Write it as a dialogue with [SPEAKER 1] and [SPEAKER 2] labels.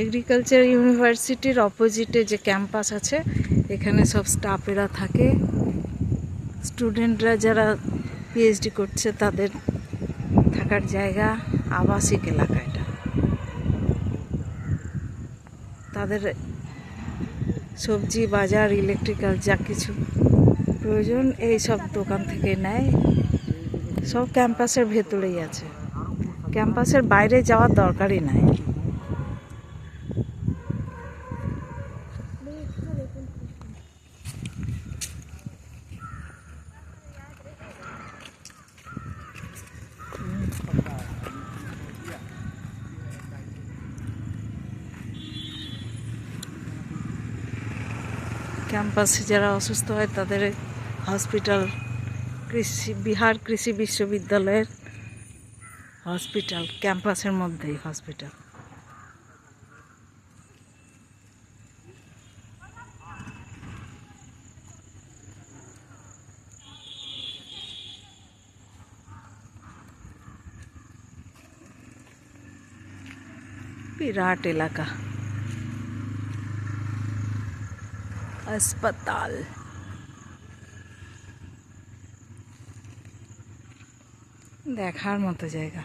[SPEAKER 1] Agriculture ইউনিভার্সিটির অপোজিটে যে ক্যাম্পাস আছে, এখানে সব স্টাফেরা থাকে। স্টুডেন্টরা যারা পিএইচডি করছে, তাদের থাকার জায়গা আবাসিক এলাকা এটা। তাদের সবজি, বাজার ইলেকট্রিক্যাল যা কিছু প্রয়োজন, এই সব দোকান থেকে নেয়। সব ক্যাম্পাসের ভেতরেই আছে। ক্যাম্পাসের বাইরে যাওয়ার দরকারই নাই। ক্যাম্পাসে যারা অসুস্থ হয় তাদের হসপিটাল কৃষি, বিহার কৃষি বিশ্ববিদ্যালয়ের হসপিটাল, ক্যাম্পাসের মধ্যেই হসপিটাল। বিরাট এলাকা। अस्पताल দেখার মতো জায়গা